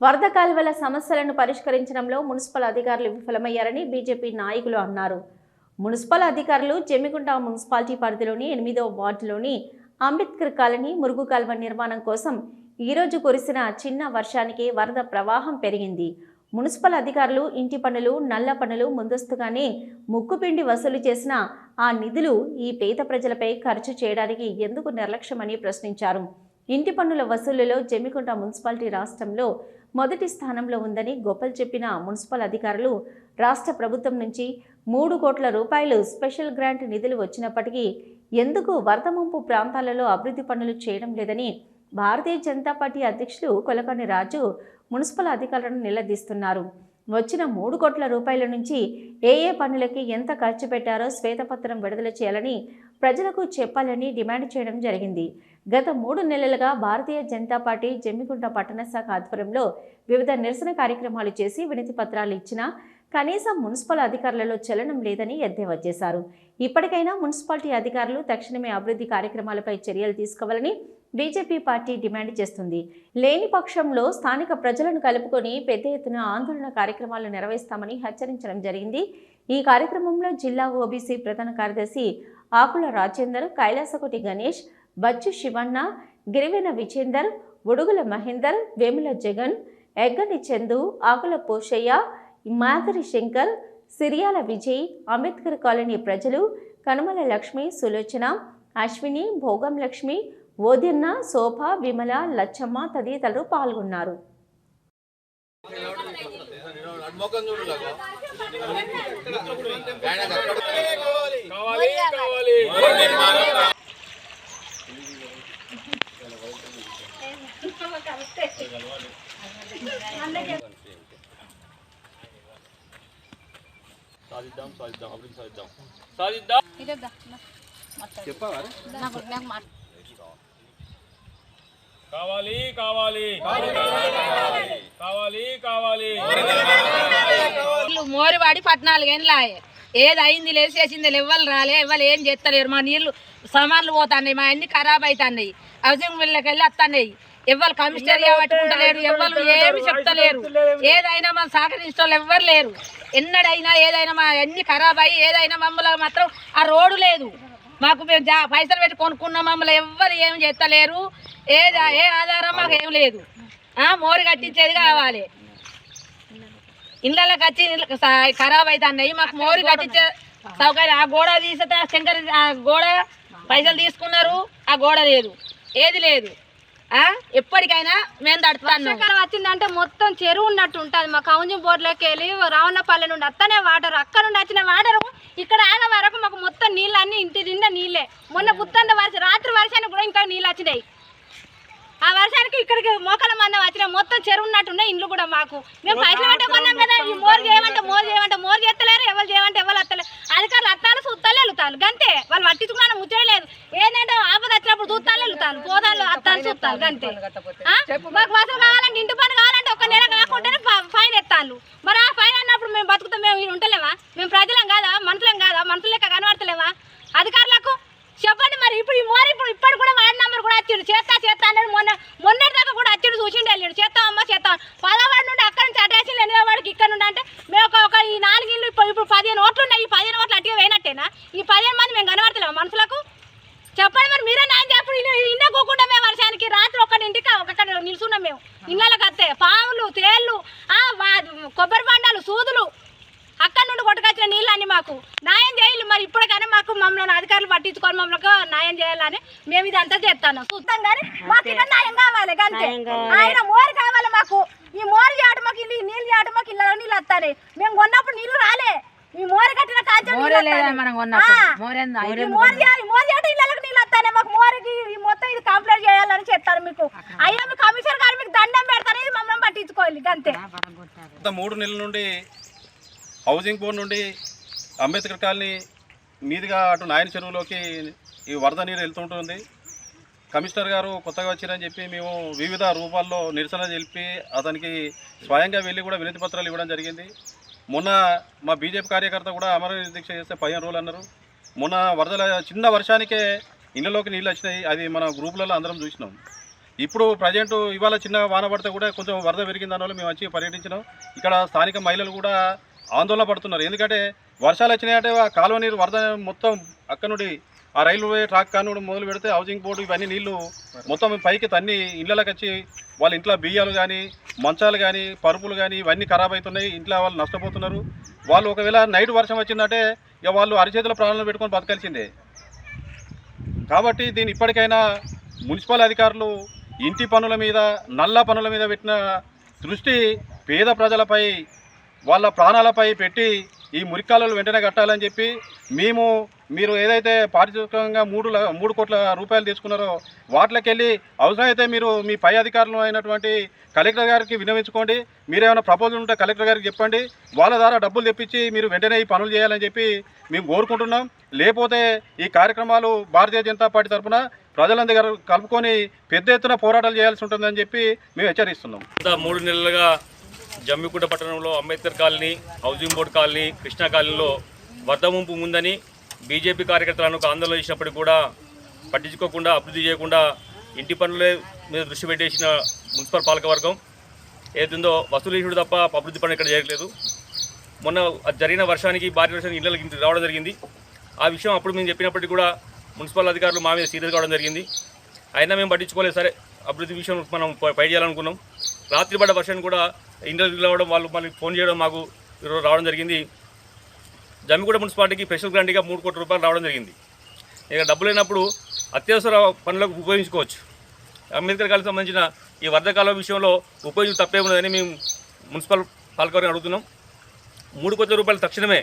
వరద కాలువల సమస్యలను పరిష్కరించడంలో మున్సిపల్ అధికారులు విఫలమయ్యారని బీజేపీ నాయకులు అన్నారు. మున్సిపల్ అధికారులు జమిగుంట మున్సిపాలిటీ పరిధిలోని ఎనిమిదో వార్డులోని అంబేద్కర్ కాలనీ మురుగు కాలువ నిర్మాణం కోసం ఈరోజు కురిసిన చిన్న వర్షానికి వరద ప్రవాహం పెరిగింది. మున్సిపల్ అధికారులు ఇంటి పనులు నల్ల పనులు ముందస్తుగానే ముక్కుపిండి వసూలు చేసిన ఆ నిధులు ఈ పేద ప్రజలపై ఖర్చు చేయడానికి ఎందుకు నిర్లక్ష్యమని ప్రశ్నించారు. ఇంటి పన్నుల వసూలులో జమ్మికుంట మున్సిపాలిటీ రాష్ట్రంలో మొదటి స్థానంలో ఉందని గొప్పలు చెప్పిన మున్సిపల్ అధికారులు రాష్ట్ర ప్రభుత్వం నుంచి మూడు కోట్ల రూపాయలు స్పెషల్ గ్రాంట్ నిధులు వచ్చినప్పటికీ ఎందుకు వరద ముంపు ప్రాంతాలలో అభివృద్ధి పనులు చేయడం లేదని భారతీయ జనతా పార్టీ అధ్యక్షులు కొలకని రాజు మున్సిపల్ అధికారులను నిలదీస్తున్నారు. వచ్చిన మూడు కోట్ల రూపాయల నుంచి ఏ ఏ పనులకి ఎంత ఖర్చు పెట్టారో శ్వేతపత్రం విడుదల చేయాలని ప్రజలకు చెప్పాలని డిమాండ్ చేయడం జరిగింది. గత మూడు నెలలుగా భారతీయ జనతా పార్టీ జమ్మికుంట పట్టణ శాఖ ఆధ్వర్యంలో వివిధ నిరసన కార్యక్రమాలు చేసి వినతి పత్రాలు ఇచ్చినా కనీసం మున్సిపల్ అధికారులలో చలనం లేదని ఎద్దేవా చేశారు. ఇప్పటికైనా మున్సిపాలిటీ అధికారులు తక్షణమే అభివృద్ధి కార్యక్రమాలపై చర్యలు తీసుకోవాలని బీజేపీ పార్టీ డిమాండ్ చేస్తుంది. లేని పక్షంలో స్థానిక ప్రజలను కలుపుకొని పెద్ద ఎత్తున ఆందోళన కార్యక్రమాలు నిర్వహిస్తామని హెచ్చరించడం జరిగింది. ఈ కార్యక్రమంలో జిల్లా ఓబీసీ ప్రధాన కార్యదర్శి ఆకుల రాజేందర్ కైలాసకోటి గణేష్ బచ్చు శివన్న గిరివెన విజేందర్ ఉడుగుల మహేందర్ వేముల జగన్ ఎగ్గని చందు ఆకుల పోషయ్య మాధరి శంకర్ సిరియాల విజయ్ అంబేద్కర్ కాలనీ ప్రజలు కనుమల లక్ష్మి సులోచన అశ్విని భోగం లక్ష్మి ఓదిన్న శోభ విమల లచ్చమ్మ తదితరులు పాల్గొన్నారు. సాధిద్దాం సాధిద్దాం అభివృద్ధి సాధిద్దాం. సాధిద్దాం. కావాలి కావాలి. కావాలి కావాలి. నీళ్ళు మోరివాడి పద్నాలుగు ఏళ్ళు ఆయే. ఏది అయింది లేదు చేసింది ఎవ్వరు రాలే ఎవ్వరు ఏం చేస్తలేరు. మా నీళ్ళు సామాన్లు పోతున్నాయి మా అన్ని ఖరాబ్ అవుతున్నాయి హౌసింగ్ మిల్లకి వెళ్ళి వస్తున్నాయి ఎవ్వరు కమిషనర్ పట్టుకుంటలేరు ఎవ్వరు ఏమి చెప్తలేరు. ఏదైనా మా సహకరించడం ఎవ్వరు లేరు. ఎన్నడైనా ఏదైనా మా అన్ని ఖరాబ్ అయ్యి ఏదైనా మమ్మల్ని మాత్రం ఆ రోడ్డు లేదు. మాకు మేము జా పైసలు పెట్టి కొనుక్కున్నాం మమ్మల్ని ఎవ్వరు ఏం చేస్తలేరు. ఏ ఏ ఆధారం మాకు ఏం లేదు. మోరి మోరు కట్టించేది కావాలి. ఇళ్ళకి వచ్చి ఖరాబ్ అవుతున్నాయి మాకు మోరి కట్టించే సౌకర్యం ఆ గోడ తీసితే శంకర్ ఆ గోడ పైసలు తీసుకున్నారు. ఆ గోడ లేదు. ఏది లేదు. ఎప్పటికైనా మేము తడుతున్నాం వచ్చిందంటే మొత్తం చెరువు ఉన్నట్టు ఉంటుంది. మా కౌంజం బోర్డులోకి వెళ్ళి రావణపల్లి నుండి అత్తనే వాటర్ అక్కడ నుండి వచ్చిన వాటర్ ఇక్కడ ఆగ వరకు మాకు మొత్తం నీళ్ళు అన్ని ఇంటి నిండా నీళ్ళే. మొన్న బుత్తంత వర్షం రాత్రి వర్షానికి కూడా ఇంకా నీళ్ళు వచ్చినాయి. ఆ వర్షానికి ఇక్కడికి మోకాల మందం వచ్చిన మొత్తం చెరువు ఉన్నట్టు ఉన్నాయి ఇండ్లు కూడా మాకు. మేము పైసలు పెట్టే కొన్నాం కదా ఈ మోరు చేయమంటే మోరు చేయమంటే మోరు చేస్తలేరు ఎవరు చేయమంటే ఎవరు వస్తలేరు. అధికారులు అత్తాలు చూస్తాలు వెళ్తారు. గంతే. వాళ్ళు పట్టించుకున్న ముచ్చలేదు ఏంటంటే ఆపద వచ్చినప్పుడు చూస్తాలు వెళ్తారు. పోతాలు అత్తాలు చూస్తారు. గంతే? మాకు వసలు కావాలంటే ఇంటి పని కావాలంటే ఒక నెల కాకుండానే ఫైన్ ఎత్తాను మరి ఆ ఫైన్ అన్నప్పుడు మేము బతుకుతాం మేము ఉంటలేమా? మేము ప్రజలం కాదా? కాదా మనుషులు లెక్క కనబడతలేవా? అధికారులకు చెప్పండి మరి. ఇప్పుడు ఈ మోరీ ఇప్పుడు ఇప్పటి కూడా వార్డు నెంబర్ కూడా వచ్చిండు చేస్తా చేస్తా అనేది మొన్న మొన్నటి దాకా కూడా వచ్చిండు చూసిండు వెళ్ళాడు చేస్తామమ్మా అమ్మ చేస్తాం పదవాడు నుండి అక్కడి నుంచి అటేసి ఎనిమిది వాడికి ఇక్కడ నుండి అంటే మేము ఒక ఒక ఈ నాలుగు ఇళ్ళు ఇప్పుడు ఇప్పుడు పదిహేను ఓట్లు ఉన్నాయి. ఈ పదిహేను ఓట్లు అట్టిగా వేయనట్టేనా? ఈ పదిహేను మంది మేము కనబడతలేము మనుషులకు? చెప్పండి మరి. మీరే నాయన చెప్పండి ఇన్న ఇన్న కూకుండా మేము వర్షానికి. రాత్రి ఒక్కడింటికి ఒక్కడ నిల్చున్నాం మేము. ఇళ్ళకి వస్తే పాములు తేళ్ళు ఆ, వా- కొబ్బరి బండాలు సూదులు అక్కడ నుండి కొట్టుకొచ్చిన నీళ్ళు అన్ని మాకు న్యాయం చేయాలి. మరి ఇప్పటికైనా మాకు మమ్మల్ని అధికారులు పట్టించుకొని మమ్మల్ని న్యాయం చేయాలని మేము ఇదంతా చేస్తాను. చూస్తాం కానీ మాకు ఇక్కడ న్యాయం కావాలి అంతే. ఆయన మోరు కావాలి మాకు. ఈ మోరు చేయడం మాకు ఇల్లు ఈ నీళ్ళు చేయడం మాకు ఇళ్ళలో నీళ్ళు వస్తాయి మేము కొన్నప్పుడు నీళ్ళు రాలే. ఈ మోరు కట్టిన కాంచె మోరే చేయాలి మోరు చేయడం ఇళ్ళకి నీళ్ళు వస్తాయి మాకు మోరుకి ఈ మొత్తం ఇది కంప్లీట్ చేయాలని చెప్తారు మీకు. అయ్యా మీ కమిషనర్ గారు మీకు దండం పెడతారు ఇది మమ్మల్ని పట్టించుకోవాలి అంతే మూడు నెలల నుండి హౌసింగ్ బోర్డు నుండి అంబేద్కర్ కాలనీ మీదుగా అటు నాయన చెరువులోకి ఈ వరద నీరు వెళ్తుంటుంది కమిషనర్ గారు కొత్తగా వచ్చారని చెప్పి మేము వివిధ రూపాల్లో నిరసన తెలిపి అతనికి స్వయంగా వెళ్ళి కూడా వినతి పత్రాలు ఇవ్వడం జరిగింది. మొన్న మా బీజేపీ కార్యకర్త కూడా అమర దీక్ష చేస్తే పదిహేను రోజులు అన్నారు. మొన్న వరదల చిన్న వర్షానికే ఇళ్ళలోకి నీళ్ళు వచ్చినాయి. అది మన గ్రూపులలో అందరం చూసినాం. ఇప్పుడు ప్రజెంట్ ఇవాళ చిన్న వాన పడితే కూడా కొంచెం వరద పెరిగిందన్న దానివల్ల మేము వచ్చి పర్యటించినాం. ఇక్కడ స్థానిక మహిళలు కూడా ఆందోళన పడుతున్నారు. ఎందుకంటే వర్షాలు వచ్చినాయంటే ఆ కాలువ నీరు వరద మొత్తం అక్కడ నుండి ఆ రైల్వే ట్రాక్ కానుడు మొదలు పెడితే హౌసింగ్ బోర్డు ఇవన్నీ నీళ్ళు మొత్తం పైకి తన్ని ఇళ్ళకి వచ్చి వాళ్ళ ఇంట్లో బియ్యాలు కానీ మంచాలు కానీ పరుపులు కానీ ఇవన్నీ ఖరాబ్ అవుతున్నాయి. ఇంట్లో వాళ్ళు నష్టపోతున్నారు. వాళ్ళు ఒకవేళ నైట్ వర్షం వచ్చిందంటే ఇక వాళ్ళు అరిచేతుల ప్రాణాలు పెట్టుకొని బతకాల్సిందే. కాబట్టి దీని ఇప్పటికైనా మున్సిపల్ అధికారులు ఇంటి పనుల మీద నల్ల పనుల మీద పెట్టిన దృష్టి పేద ప్రజలపై వాళ్ళ ప్రాణాలపై పెట్టి ఈ మురికాలలో వెంటనే కట్టాలని చెప్పి మేము మీరు ఏదైతే పారితోషికంగా మూడు మూడు కోట్ల రూపాయలు తీసుకున్నారో వాటికెళ్ళి అవసరమైతే మీరు మీ పై అధికారులు అయినటువంటి కలెక్టర్ గారికి వినవించుకోండి మీరేమైనా ప్రపోజల్ ఉంటే కలెక్టర్ గారికి చెప్పండి. వాళ్ళ ద్వారా డబ్బులు తెప్పించి మీరు వెంటనే ఈ పనులు చేయాలని చెప్పి మేము కోరుకుంటున్నాం. లేకపోతే ఈ కార్యక్రమాలు భారతీయ జనతా పార్టీ తరఫున ప్రజలందరూ కలుపుకొని పెద్ద ఎత్తున పోరాటాలు చేయాల్సి ఉంటుందని చెప్పి మేము హెచ్చరిస్తున్నాం. మూడు నెలలుగా జమ్మికుంట పట్టణంలో Ambedkar colony housing board colony Krishna కాలనీలో వరద ముంపు ఉందని బీజేపీ కార్యకర్తలను ఆందోళన చేసినప్పటికీ కూడా పట్టించుకోకుండా అభివృద్ధి చేయకుండా ఇంటి పనులే మీద దృష్టి పెట్టేసిన మున్సిపల్ పాలకవర్గం ఏదైందో వసూలు తప్ప అభివృద్ధి పనులు ఇక్కడ చేయట్లేదు. మొన్న జరిగిన వర్షానికి భారీ వర్షానికి ఇళ్ళకి రావడం జరిగింది. ఆ విషయం అప్పుడు మేము చెప్పినప్పటికీ కూడా మున్సిపల్ అధికారులు మా మీద సీరియస్ కావడం జరిగింది. అయినా మేము పట్టించుకోలేదు. సరే అభివృద్ధి విషయం మనం పై చేయాలనుకున్నాం. రాత్రి పడ్డ వర్షం కూడా ఇంటర్వ్యూలు రావడం వాళ్ళు మళ్ళీ ఫోన్ చేయడం మాకు ఈరోజు రావడం జరిగింది. జమ్మిగూడ మున్సిపాలిటీకి స్పెషల్ గ్రాంట్గా మూడు కోట్ల రూపాయలు రావడం జరిగింది. ఇక డబ్బులు లేనప్పుడు అత్యవసర పనులకు ఉపయోగించుకోవచ్చు. అంబేద్కర్ సంబంధించిన ఈ వర్ధకాల విషయంలో ఉపయోగం తప్పే ఉన్నదని మేము మున్సిపల్ పాలకవర్గం అడుగుతున్నాం. మూడు కోట్ల రూపాయలు తక్షణమే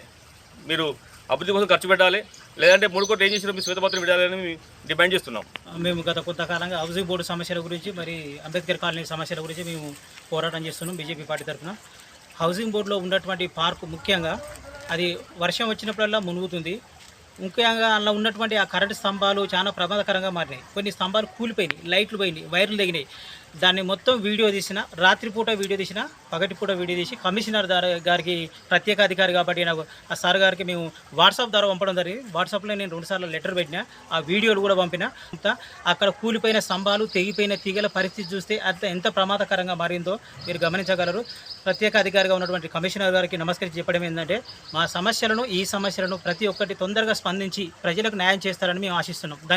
మీరు అభివృద్ధి కోసం ఖర్చు పెట్టాలి. లేదంటే మూడు కోట్లు ఏం చేసినా మీ శ్వేతపత్రం విడాలని మేము డిమాండ్ చేస్తున్నాం. మేము గత కొంతకాలంగా హౌసింగ్ బోర్డు సమస్యల గురించి మరి అంబేద్కర్ కాలనీ సమస్యల గురించి మేము పోరాటం చేస్తున్నాం బీజేపీ పార్టీ తరఫున. హౌసింగ్ బోర్డులో ఉన్నటువంటి పార్క్ ముఖ్యంగా అది వర్షం వచ్చినప్పుడల్లా మునుగుతుంది. ముఖ్యంగా అందులో ఉన్నటువంటి ఆ కరెంటు స్తంభాలు చాలా ప్రమాదకరంగా మారినాయి. కొన్ని స్తంభాలు కూలిపోయినాయి లైట్లు పోయినాయి వైర్లు తగినాయి. దాన్ని మొత్తం వీడియో తీసిన రాత్రిపూట వీడియో తీసిన పగటిపూట వీడియో తీసి కమిషనర్ గారికి ప్రత్యేక అధికారి కాబట్టి నాకు ఆ సార్ గారికి మేము వాట్సాప్ ద్వారా పంపడం జరిగింది. వాట్సాప్లో నేను రెండుసార్లు లెటర్ పెట్టిన ఆ వీడియోలు కూడా పంపిన. అక్కడ కూలిపోయిన స్తంభాలు తెగిపోయిన తీగల పరిస్థితి చూస్తే అంత ఎంత ప్రమాదకరంగా మారిందో మీరు గమనించగలరు. ప్రత్యేక అధికారిగా ఉన్నటువంటి కమిషనర్ గారికి నమస్కరించి చెప్పడం ఏంటంటే మా సమస్యలను ఈ సమస్యలను ప్రతి ఒక్కటి తొందరగా స్పందించి ప్రజలకు న్యాయం చేస్తారని మేము ఆశిస్తున్నాం.